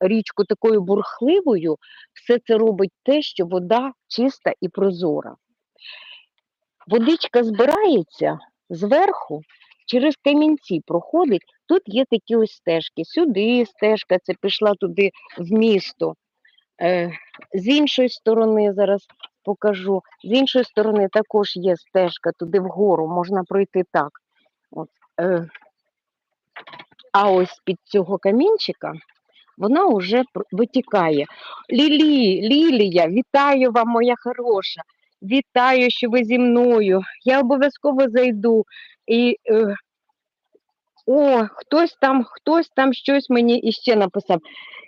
річку такою бурхливою, все це робить те, що вода чиста і прозора. Водичка збирається зверху, через камінці проходить. Тут є такі ось стежки. Сюди стежка, це пішла туди в місто. Е, з іншої сторони зараз покажу. З іншої сторони також є стежка туди вгору, можна пройти так. От, е, а ось під цього камінчика вона вже витікає. Лілі, Лілія, вітаю вам, моя хороша. Вітаю, що ви зі мною. Я обов'язково зайду. І е, о, хтось там, хтось там щось мені іще написав.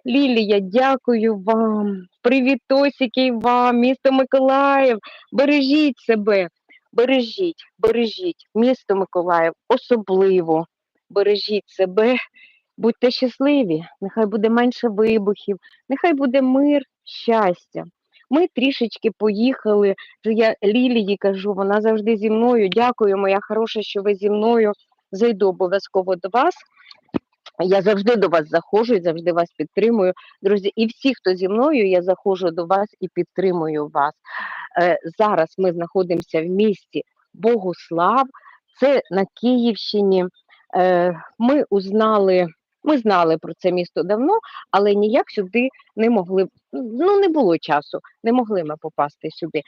Лілія, дякую вам. Привітосики вам, місто Миколаїв. Бережіть себе, бережіть, бережіть місто Миколаїв, особливо бережіть себе, будьте щасливі, нехай буде менше вибухів, нехай буде мир, щастя. Ми трішечки поїхали. Я Лілії кажу, вона завжди зі мною. Дякую, моя хороша, що ви зі мною. Зайду обов'язково до вас. Я завжди до вас заходжу і завжди вас підтримую. Друзі, і всі, хто зі мною, я заходжу до вас і підтримую вас. Е, зараз ми знаходимося в місті Богуслав, це на Київщині. Е, ми узнали, ми знали про це місто давно, але ніяк сюди не могли. Ну, не було часу, не могли ми попасти сюди.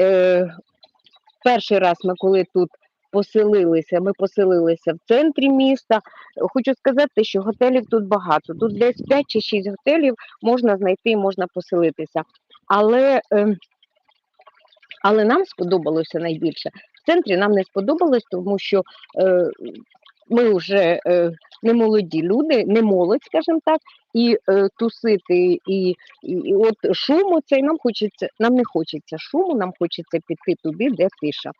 Е, перший раз ми коли тут поселилися, ми поселилися в центрі міста. Хочу сказати, що готелів тут багато. Тут десь 5 чи 6 готелів можна знайти, можна поселитися. Але, е, але нам сподобалося найбільше. В центрі нам не сподобалось, тому що е, ми вже е, не молоді люди, не молодь, скажімо так, і е, тусити, і, і, от шуму цей нам хочеться, нам не хочеться шуму, нам хочеться піти туди, де тиша.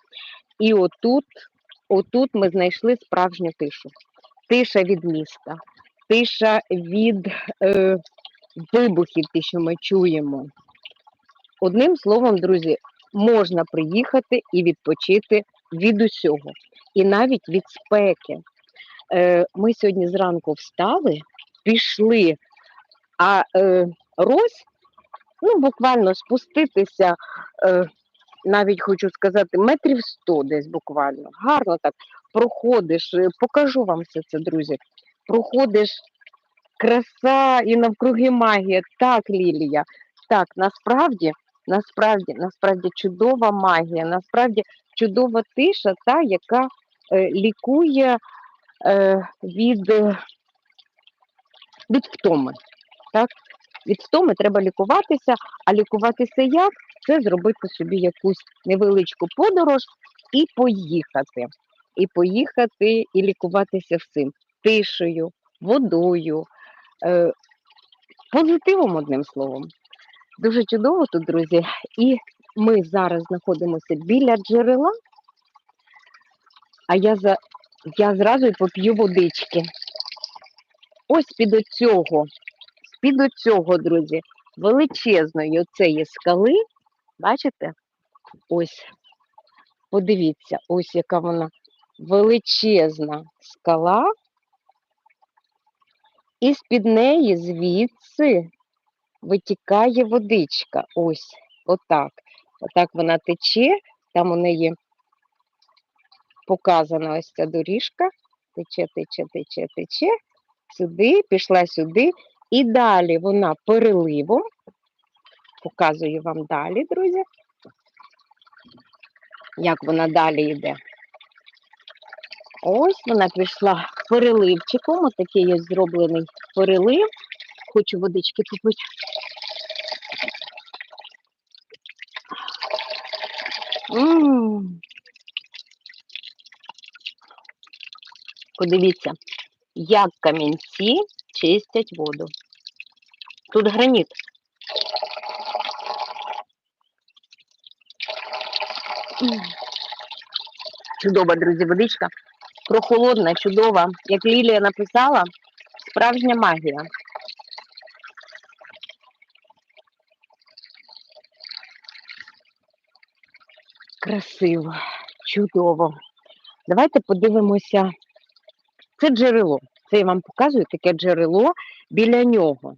І отут, отут ми знайшли справжню тишу. Тиша від міста, тиша від е, вибухів, ті, що ми чуємо. Одним словом, друзі, можна приїхати і відпочити від усього, і навіть від спеки. Е, ми сьогодні зранку встали, пішли, а е, Рось, ну буквально спуститися, е, навіть хочу сказати, метрів сто десь буквально. Гарно так проходиш, покажу вам все це, друзі. Проходиш краса і навкруги магія. Так, Лілія, так, насправді, насправді, насправді чудова магія, насправді чудова тиша, та, яка е, лікує від, е, від втоми. Так? Від втоми треба лікуватися, а лікуватися як? Це зробити собі якусь невеличку подорож і поїхати. І поїхати і лікуватися всім тишею, водою, е, позитивом, одним словом. Дуже чудово тут, друзі. І ми зараз знаходимося біля джерела, а я за я зразу й поп'ю водички. Ось під оцього, під оцього, друзі, величезної оцеї скали, бачите? Ось, подивіться, ось яка вона величезна скала, і з-під неї звідси витікає водичка. Ось, отак. Отак вона тече, там у неї показана ось ця доріжка. Тече, тече, тече, тече. Сюди, пішла сюди. І далі вона переливом. Показую вам далі, друзі. Як вона далі йде. Ось вона пішла переливчиком. Отакий ось зроблений перелив. Хочу водички попити. М. Подивіться, як камінці чистять воду. Тут граніт. Чудова, друзі, водичка. Прохолодна, чудова. Як Лілія написала, справжня магія. Красиво, чудово. Давайте подивимося. Це джерело. Це я вам показую таке джерело біля нього.